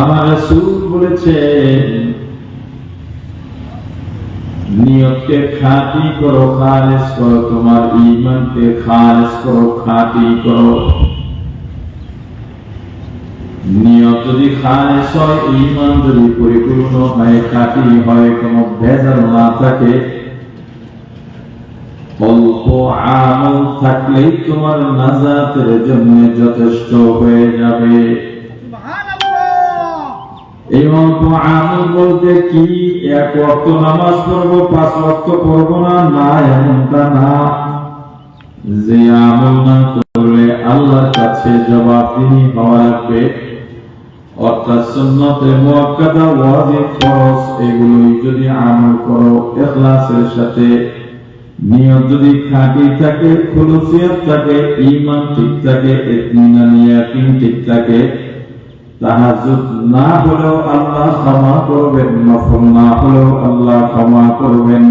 আমার রাসূল বলেছেন নিয়তকে খাঁটি করো, খালিস করো, তোমার খালিস করো করো। নিয়ত যদি খালিস হয়, ঈমান যদি পরিপূর্ণ হয় হয়, কোনো ভেজাল না থাকে, অল্প আমল থাকলেই তোমার নাজাতের জন্য যথেষ্ট হয়ে যাবে। আমল বলতে কি? এক নামাজ পড়ব, পাঁচ পড়ব না? না, এমনটা না। যে আমল না করলে আল্লাহর কাছে হওয়া লাগবে অর্থাৎ ওয়াজিব, ফরজ, এগুলোই যদি আমল করো, ইখলাসের সাথে নিয়ত যদি খাঁটি থাকে, খুলুসিয়ত থাকে ঠিক থাকে ঠিক থাকে তাহাজ্জুদ না হলেও আল্লাহ ক্ষমা করবেন নফল না হলেও আল্লাহ ক্ষমা করবেন।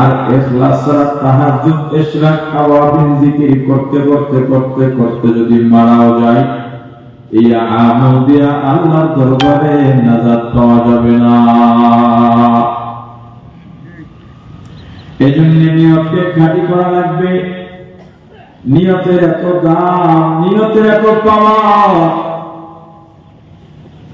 আর ইখলাস ছাড়া তাহাজ্জুদ ইশরাক আওয়াবিন জিকির করতে করতে করতে করতে যদি মারাও যায়, এই আমল দিয়া আল্লাহর দরবারে নাজাত পাওয়া যাবে না। এজন্য নিয়তকে খাঁটি করা লাগবে। নিয়তের এত দাম, নিয়তের এত পাওয়া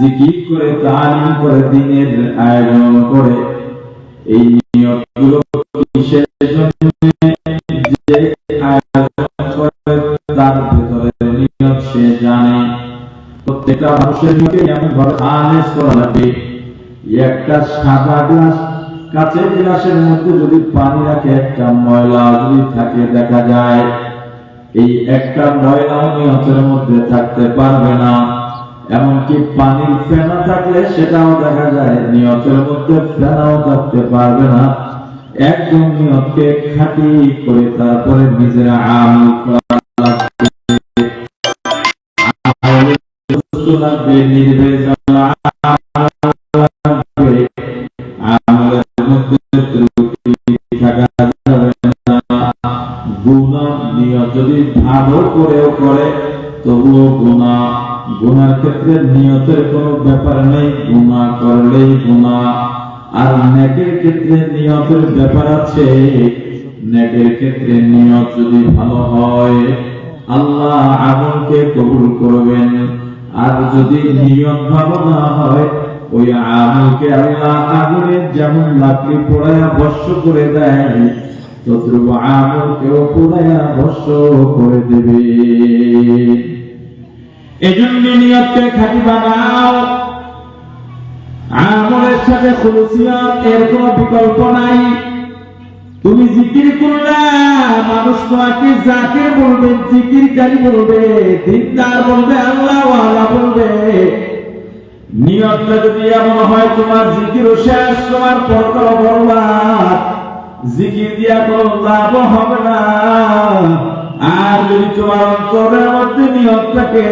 জিকির করে, তালিম করে, দিনের আয়োজন করে। এই লাগবে একটা সাদা গ্লাস, কাঁচের গ্লাসের মধ্যে যদি একটা ময়লা যদি থাকে, দেখা যায়। এই একটা ময়লা নিয়তের মধ্যে থাকতে পারবে না। এমনকি পানির ফেনা থাকলে সেটাও দেখা যায়, নিয়তের মধ্যে ফেনাও থাকতে পারবে না। একদম নিয়তকে খাঁটি করে তারপরে নিজেরা নিয়ত যদি ভালো করেও করে, তবুও গুনাহ গুনার ক্ষেত্রে নিয়তের কোনো ব্যাপার নেই, গুনাহ করলেই গুনাহ। আর নেকের ক্ষেত্রে নিয়তের ব্যাপার আছে, নেকের ক্ষেত্রে নিয়ত যদি ভালো হয়, আল্লাহ আমলকে কবুল করবেন। আর যদি নিয়ত ভালো না হয়, ওই আমলকে আল্লাহ আগুনের যেমন লাকড়ি পোড়ায়া বর্ষ করে দেয় তদ্রুপ আমলকেও পোড়ায়া ভস্য করে দেবে। এজন্য নিয়তকে খাঁটি বানাও। আমলের সাথে খুলুসিয়ত, এর কোনো বিকল্প নাই। তুমি জিকির করলে, মানুষ তোমাকে যাকে বলবে জিকিরকারী বলবে, দিনদার বলবে, আল্লাহ ওয়ালা বলবে। নিয়তটা যদি এমন হয়, তোমার জিকির শেষ, তোমার পরকাল বরবাদ। জিকির দিয়া কোনো লাভ হবে না। আর যদি তোমার অন্তরের মধ্যে নিয়তটাকে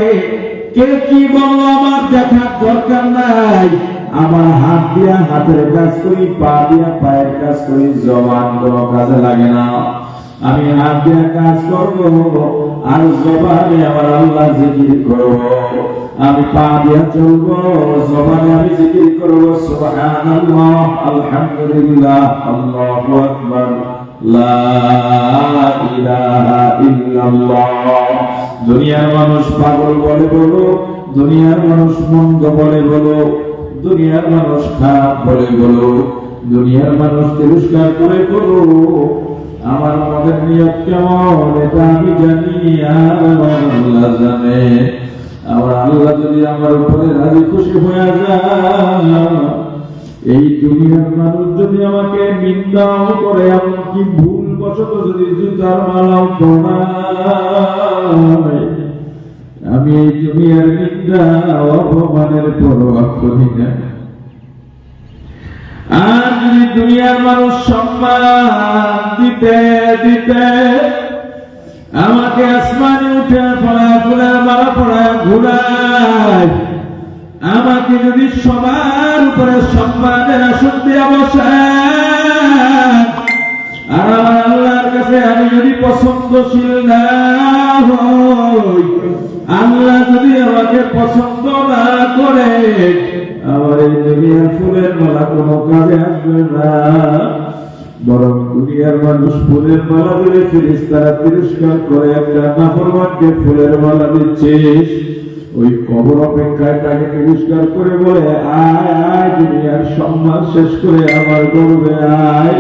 কে কি বলল আমার দেখার দরকার নাই? আমার হাত দিয়া, হাতের কাজ করি, পা দিয়া, পায়ের কাজ করি, জবান কোনো কাজে লাগে না। আমি হাত দিয়া কাজ করব আর জবানে আমার আল্লাহ জিকির করব। আমি পা দিয়া চলবো, জবানে আমি জিকির করব। সুবহানাল্লাহ, আলহামদুলিল্লাহ, আল্লাহু আকবার। দুনিয়ার মানুষ পাগল বলে বলো, দুনিয়ার মানুষ মন্দ বলে বলো, দুনিয়ার মানুষ খারাপ বলে বলো, দুনিয়ার মানুষ তিরস্কার করে বলো, আমার মনের নিয়ত কেমন এটা আমি জানি, আর আমার আল্লাহ জানে। আমার আল্লাহ যদি আমার উপরে রাজি খুশি হয়ে যায় এই দুনিয়ার মানুষ যদি আমাকে নিন্দাও করে, এমনকি ভুল বশত যদি জুতার মালাও আমি এই দুনিয়ার নিন্দা অপমানের পরোয়া করি না। আর যদি দুনিয়ার মানুষ সম্মান দিতে দিতে আমাকে আসমানে উঠে পড়া ফুলের মালা পড়া ঘুরায় আমাকে যদি সবার উপরে সম্মানের আসন দিয়ে আর আমার আল্লাহর কাছে আমি যদি পছন্দশীল না হই, আল্লাহ যদি আমাকে পছন্দ না করে, আমার এই দুনিয়ার ফুলের মালা কোনো কাজে আসবে না। বরং দুনিয়ার মানুষ ফুলের মালা দিলে ফিরিস তারা তিরস্কার করে, একটা নাফরমানকে ফুলের মালা দিচ্ছে। ওই কবর অপেক্ষায় তাকে তিরস্কার করে বলে, আয় আয় সম্মান শেষ করে আমার গর্বে আয়।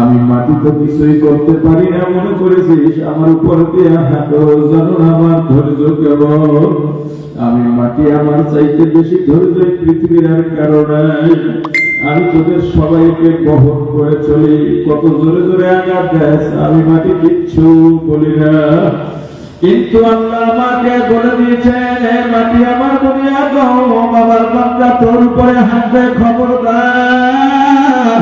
আমি মাটি তো কিছুই করতে পারি না, মনে করেছিস, আমার উপর আমার ধৈর্য কেমন আমি মাটি আমার চাইতে বেশি ধৈর্য পৃথিবীর আর কারণে আমি তোদের সবাইকে বহন করে চলি। কত জোরে জোরে আঘাত দেয় আমি মাটি কিচ্ছু বলি না। কিন্তু আল্লাহ আমাকে বলে দিয়েছেন "হে মাটি আমার দুনিয়া গো, বাবার বাচ্চা তোর উপরে হাতে খবরদার।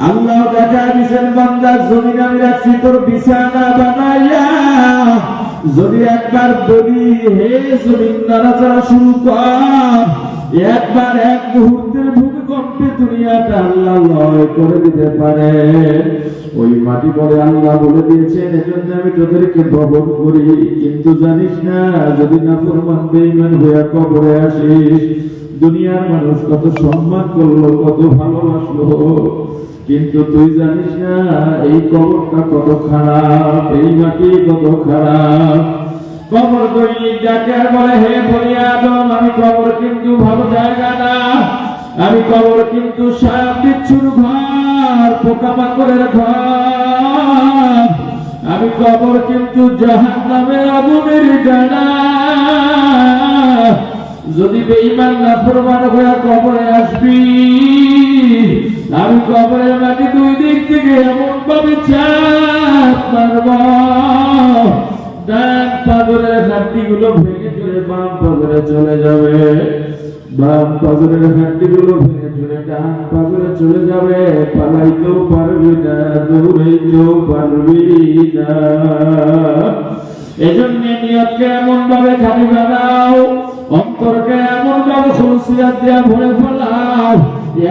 আল্লাহ দেখা দিয়েছেন, বান্দা, জমিন আমি রাখছি, তোর বিছানা বানাইয়া যদি একবার বলি, হে জমিন, নাড়াচাড়া শুরু কর। একবার এক মুহূর্তের ভূমিকম্পে দুনিয়াটা আল্লাহ লয় করে দিতে পারে। ওই মাটি বলে আল্লাহ বলে দিয়েছেন, এজন্য আমি তোদেরকে বহন করি। কিন্তু জানিস না, যদি না ফরমান বেঈমান হইয়া কবরে আসিস, দুনিয়ার মানুষ কত সম্মান করল, কত ভালোবাসলো। কিন্তু তুই জানিস না, এই কবরটা কত খারাপ, এই মাটি কত খারাপ। কবর দৈনিক যাকে বলে, হে বলি আদম, আমি কবর কিন্তু ভালো জায়গা না। আমি কবর কিন্তু সাপ, বিচ্ছুর ঘর পোকামাকড়ের ঘর। আমি কবর কিন্তু জাহান নামের আগুনের ডানা। যদি বেঈমান না প্রমাণ হয়ে কবরে আসবি, আমি কবরের মাটি দুই দিক থেকে এমন ভাবে চাপ মারব। ডান ভেঙে চলে বাম পাগরে চলে যাবে। বাম চলে ডান চলে যাবে পারবি না পারবি না। এজন্য নিয়তকে এমন ভাবে খালি বানাও, অন্তরকে এমন ভাবে দিয়া ভরে ফেলাও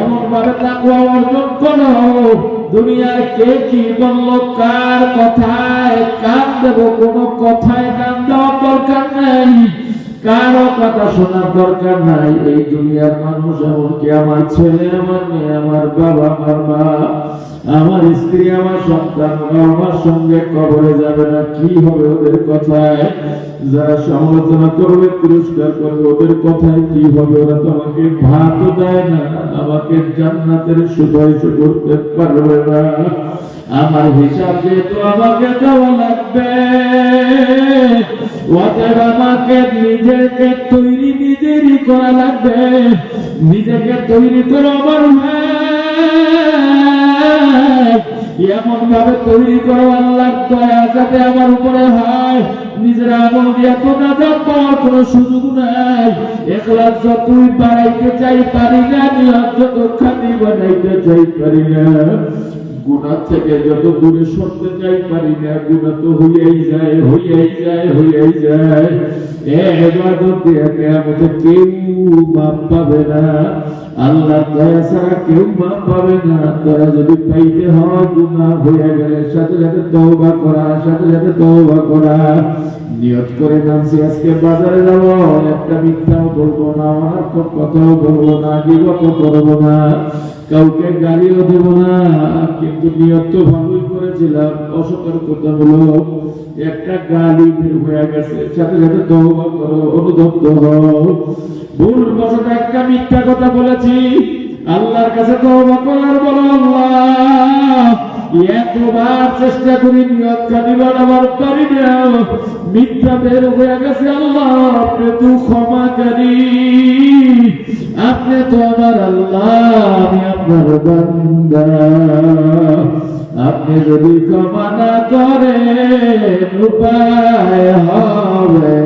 এমন ভাবে তাকুয়া অর্জন করো। দুনিয়ার কে কি বলল, কার কথায় কান দেব, কোনো কথায় কান নেই কারও কথা শোনার দরকার নাই? এই দুনিয়ার মানুষ, এমনকি আমার ছেলে, আমার মেয়ে, আমার বাবা, আমার মা, আমার স্ত্রী, আমার সন্তান, আমার সঙ্গে কবরে যাবে না। কি হবে ওদের কথায়? যারা সমালোচনা করবে পুরস্কার করবে, ওদের কথায় কি হবে? ওরা তো আমাকে ভাতও দেয় না, আমাকে জান্নাতের সুপারিশ করতে পারবে না। আমার হিসাব যেহেতু আমাকে দেওয়া লাগবে। অতএব আমাকে নিজেকে তৈরি, নিজেরই করা লাগবে। নিজেকে তৈরি করে আমার এমন ভাবে তৈরি করো আল্লাহর দয়া যাতে আমার উপরে হয়। নিজের আমল দিয়ে তো নাজাত পাওয়ার কোনো সুযোগ নাই। একলা যতই বাড়াইতে চাই পারি না নিয়ত যত খাতি বানাইতে চাই পারি না। গুণা থেকে যত দূরে সরতে চাই পারি না, গুণা তো হইয়াই যায় হইয়াই যায় হইয়াই যায়। এ হেফাজত দিয়ে কেমতে কেউ মাপ পাবে না। আল্লাহ দয়া ছাড়া কেউ মাপ পাবে না। দয়া যদি পাইতে হয় গুণা হইয়া গেলে সাথে সাথে তওবা করা, সাথে সাথে তওবা করা। নিয়ত করে নামছি, আজকে বাজারে যাব, একটা মিথ্যাও বলব না অনার্থক কথাও বলব না বিগত করব না, কাউকে গালিও দেব না। কিন্তু নিয়ত তো ভালোই করেছিলাম, অসতর্কতামূলক। একটা গালি বের হয়ে গেছে, সাথে সাথে তওবা করো অনুদপ্ত হও। ভুল বশত একটা মিথ্যা কথা বলেছি। আল্লাহর কাছে তওবা করার বলো আল্লাহ। এতবার চেষ্টা করি নিয়ত কাটিবার আমার পারি না। মিথ্যা বের হয়ে গেছে আল্লাহ, আপনি তো ক্ষমাকারী আপনি তো আমার আল্লাহ, আমি আপনার বান্দা। আপনি যদি ক্ষমা না করেন, উপায় হবে।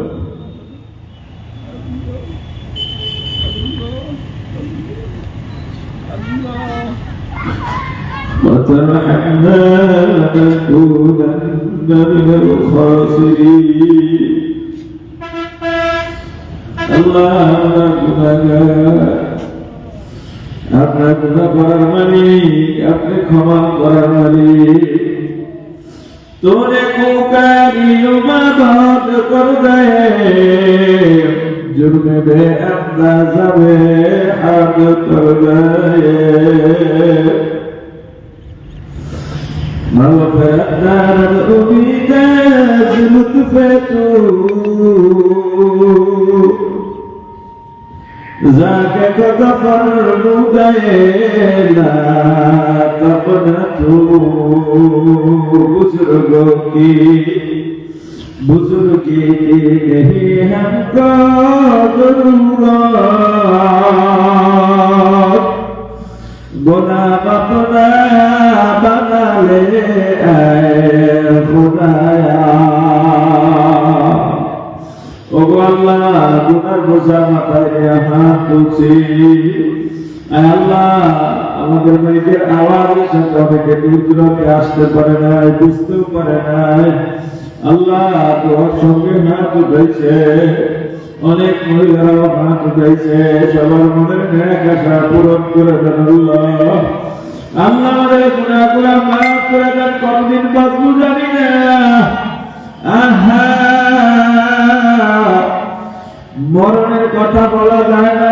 فاستمعنا لنكونن من الخاسرين আল্লাহ আপনার গুণা করার মানে আপনি ক্ষমা করার মানে তোরে কোকারি বাদ কর দে জুর্মে বে আমরা যাবে হাত কর দে مغفرت رب بتاج لطفته ذاك كغفر مدينا تقنته بزرگوں کی بزرگی نہیں ہم کو ضرورت আমাদের মেয়েদের আওয়াজের সাথে অনেকে দূর দূরান্তে আসতে পারে নাই, বুঝতেও পারে নাই। আল্লাহ তোমার সঙ্গে হাত উঠেছে অনেক মহিলারাও হাত উঠেছে সবার মনের ন্যাক পূরণ করে দেন না। মরণের কথা বলা যায় না।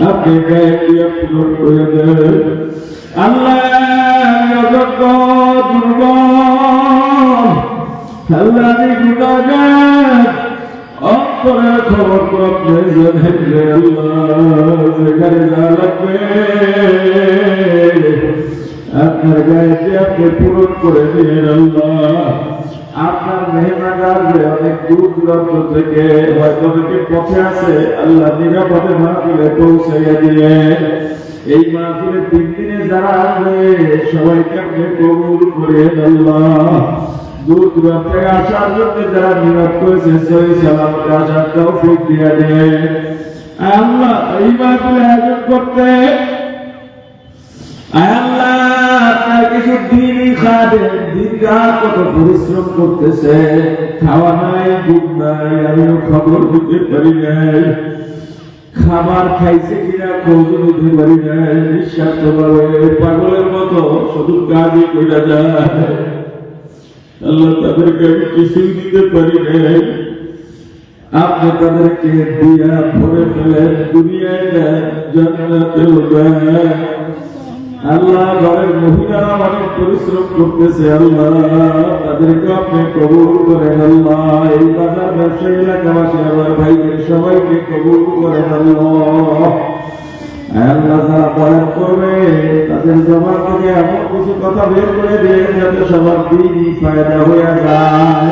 আপনি গায়ে দিয়ে পূরণ করে দেন আল্লাহ দুর্বল। আল্লাহ গুণাগার। অন্তরের খবর আপনি জানেন যেখানে যা লাগবে। আপনার গায়েতে আপনি পূরণ করে দিলেন আল্লাহ। আপনার মেহমানদার অনেক দূর দূরান্ত থেকে হয়তো অনেকে পথে আছে, আল্লাহ নিরাপদে মাহফিলে পৌঁছাইয়া দিলেন। এই মাহফিলে তিন দিনে যারা আসবে, সবাইকে আপনি কবুল করে আল্লাহ। দূর দূরান্ত থেকে আসার জন্য যারা নিরাপ করেছে সহি সালামতে আসার তৌফিক দিয়ে দেন আল্লাহ, এই মাহফিলে আয়োজন করতে আল্লাহ, আপনার কিছু দিনই খাবে দিন রাত কত পরিশ্রম করতেছে খবর খাইছে কিনা খোঁজ নিতে পারি নাই নিঃস্বার্থ ভাবে পাগলের মতো শুধু কাজই করে যায়। আল্লাহ তাদেরকে কিছুই দিতে পারি নাই। আপনি তাদেরকে দিয়া ভরে ফেলেন, দুনিয়ায় দেন আল্লাহ ঘরের মহিলারা অনেক পরিশ্রম করতেছে তাদেরকে আপনি কবুল করেন এই বাজার ব্যবসায়ী এলাকাবাসী, আমার ভাইদের সবাইকে করেন, আল্লাহ। আল্লাহ যারা তাদের জমা থেকে এমন কিছু কথা বের করে দিয়ে যাতে সবার দিনই ফায়দা হয়ে যায়।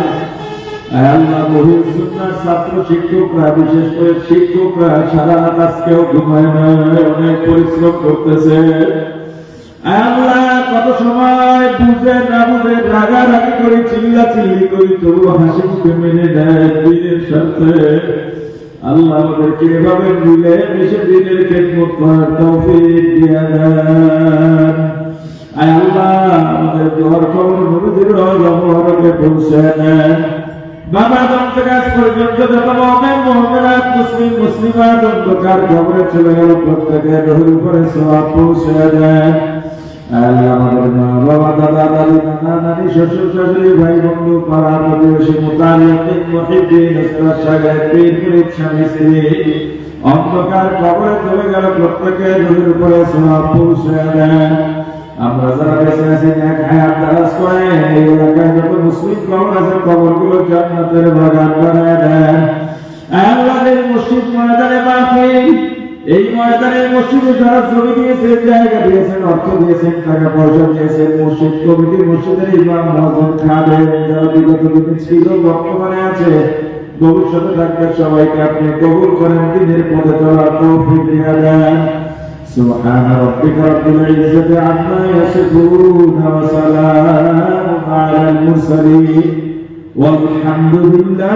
আল্লাহ মহিল সুন্নার ছাত্র শিক্ষকরা, বিশেষ করে শিক্ষকরা, সারা রাত আজকেও ঘুমায় না অনেক পরিশ্রম করতেছে। আল্লাহ কত সময় বুঝে না বুঝে রাগারাগি করে চিল্লা চিল্লি করি, তবু হাসি মুখে মেনে নেয় দিনের সাথে। আল্লাহ আমাদেরকে এভাবে মিলে মিশে দিনের খেদমত করার তৌফিক দিয়া দেন। আল্লাহ, আমাদের দোয়ার খবর পৌঁছে নেন বাবা দন্ত গাছ পর্যন্ত মুসলিম চলে গেল, প্রত্যেকের সওয়াব পৌঁছে দেন। আমরা যারা বেঁচে আছি এক হায়াত করে মুসলিম কবর আছে জান্নাতের বাগান এই ময়দানে মসজিদে যারা জমি দিয়েছেন জায়গা দিয়েছেন অর্থ দিয়েছেন টাকা পয়সা দিয়েছেন মসজিদ কমিটি মসজিদের ইমাম মহাজন খাবেন যারা বিগত দিনে ছিল বর্তমানে আছে ভবিষ্যতে থাকবে সবাইকে আপনি কবুল করেন দিনের পথে চলার তৌফিক দিয়ে দেন سبحان ربك رب العزة عما يصفون وسلام على المرسلين والحمد لله